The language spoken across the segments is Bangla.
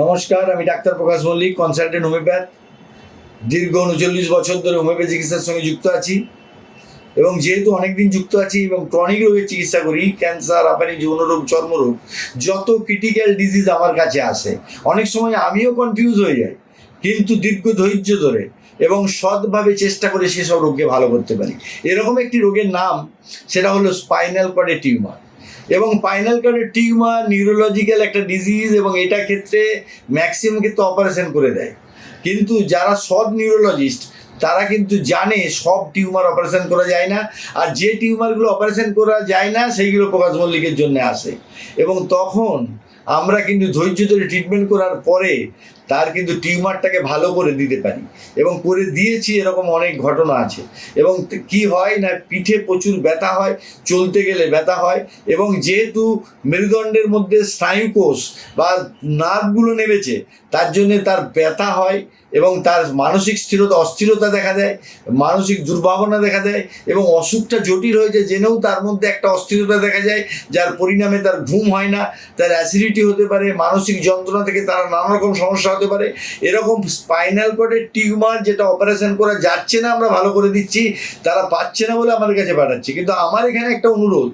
নমস্কার, আমি doctor Prakash Mallick consultant homeopath দীর্ঘ উনচল্লিশ বছর ধরে হোমিওপ্যাথি চিকিৎসার সঙ্গে যুক্ত আছি। এবং যেহেতু অনেকদিন যুক্ত আছি এবং ক্রনিক রোগের চিকিৎসা করি ক্যান্সার আপানি যৌনরোগ, চর্মরোগ, যত ক্রিটিক্যাল ডিজিজ আমার কাছে আসে, অনেক সময় আমিও কনফিউজ হয়ে যাই, কিন্তু দীর্ঘ ধৈর্য ধরে এবং সৎভাবে চেষ্টা করে সেসব রোগকে ভালো করতে পারি। এরকম একটি রোগের নাম, সেটা হলো স্পাইনাল কর্ডের টিউমার। এবং স্পাইনাল কার্ডের টিউমার নিউরোলজিক্যাল একটা ডিজিজ এবং এটা ক্ষেত্রে ম্যাক্সিমাম কিন্তু অপারেশন করে দেয়। কিন্তু যারা সব নিউরোলজিস্ট তারা কিন্তু জানে সব টিউমার অপারেশন করা যায় না, আর যে টিউমারগুলো অপারেশন করা যায় না, সেইগুলো প্রকাশ মল্লিকের জন্য আসে। এবং তখন আমরা কিন্তু ধৈর্য ধরে ট্রিটমেন্ট করার পরে তার কিন্তু টিউমারটাকে ভালো করে দিতে পারি। এবং করে দিয়েছি, এরকম অনেক ঘটনা আছে। এবং কি হয় না, পিঠে প্রচুর ব্যথা হয়, চলতে গেলে ব্যথা হয়, এবং যেহেতু মেরুদণ্ডের মধ্যে স্নায়ুকোষ বা নার্ভগুলো নেমেছে, তার জন্যে তার ব্যথা হয়, এবং তার মানসিক স্থিরতা, অস্থিরতা দেখা দেয়, মানসিক দুর্ভাবনা দেখা দেয় এবং অসুখটা জটিল হয়েছে জেনেও তার মধ্যে একটা অস্থিরতা দেখা যায়, যার পরিণামে তার ঘুম হয় না, তার অ্যাসিডিটি হতে পারে, মানসিক যন্ত্রণা থেকে তার নানা রকম সমস্যা হতে পারে। এরকম স্পাইনাল কর্ডের টিউমার যেটা অপারেশন করা যাচ্ছে না আমরা ভালো করে দিচ্ছি, তারা পাচ্ছে না বলে আমার কাছে পাঠাচ্ছে। কিন্তু আমার এখানে একটা অনুরোধ,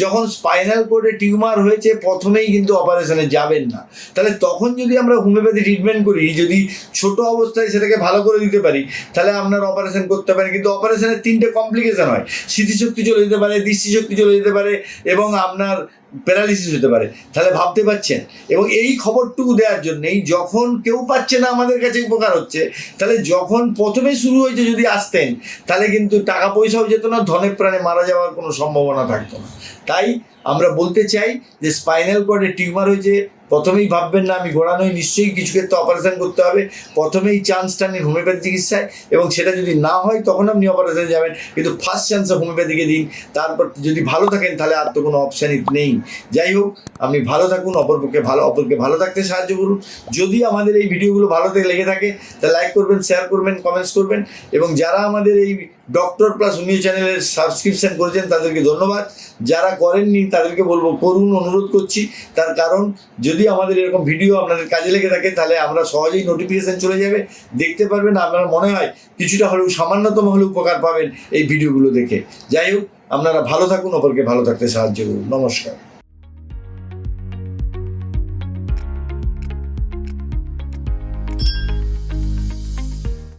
যখন স্পাইনাল কোডে টিউমার হয়েছে, প্রথমেই কিন্তু অপারেশনে যাবেন না। তাহলে তখন যদি আমরা হোমিওপ্যাথি ট্রিটমেন্ট করি, যদি ছোট অবস্থায় সেটাকে ভালো করে দিতে পারি, তাহলে আপনার অপারেশন করতে পারেন কিন্তু অপারেশনের তিনটে কমপ্লিকেশন হয়। স্মৃতিশক্তি চলে যেতে পারে, দৃষ্টিশক্তি চলে যেতে পারে, এবং আপনার প্যারালিসিস হতে পারে। তাহলে ভাবতে পারছেন? এবং এই খবরটুকু দেওয়ার জন্যেই যখন কেউ পাচ্ছে না আমাদের কাছে উপকার হচ্ছে, তাহলে যখন প্রথমে শুরু হয়েছে যদি আসতেন, তাহলে কিন্তু টাকা পয়সাও যেত না, ধনে প্রাণে মারা যাওয়ার কোনো সম্ভাবনা থাকতো না। তাই আমরা বলতে চাই যে স্পাইনাল কর্ডে টিউমার হয়েছে প্রথমেই ভাববেন না, আমি গোড়া নই, নিশ্চয়ই কিছু ক্ষেত্রে অপারেশন করতে হবে। প্রথমেই চান্সটা নিন হোমিওপ্যাথি চিকিৎসায় এবং সেটা যদি না হয়, তখন আপনি অপারেশনে যাবেন। কিন্তু ফার্স্ট চান্সে হোমিওপ্যাথিকে দিন। তারপর যদি ভালো থাকেন, তাহলে আর তো কোনো অপশানই নেই। যাই হোক, আপনি ভালো থাকুন, অপরপক্ষে ভালো, অপরকে ভালো থাকতে সাহায্য করুন। যদি আমাদের এই ভিডিওগুলো ভালো থেকে লেগে থাকে, তাহলে লাইক করবেন শেয়ার করবেন কমেন্টস করবেন। এবং যারা আমাদের এই ডক্টর প্লাস হোমিও চ্যানেলের সাবস্ক্রিপশন করেছেন, তাদেরকে ধন্যবাদ। যারা করেননি, তাদেরকে বলব, করুন, অনুরোধ করছি। তার কারণ, যদি আমাদের এরকম ভিডিও আপনাদের কাজে লেগে থাকে, তাহলে আমরা সহজেই নোটিফিকেশান চলে যাবে। দেখতে পারবেন, আপনার মনে হয় কিছুটা হলেও সামান্যতম হলেও উপকার পাবেন এই ভিডিওগুলো দেখে। যাই হোক, আপনারা ভালো থাকুন, অপরকে ভালো থাকতে সাহায্য করুন। নমস্কার।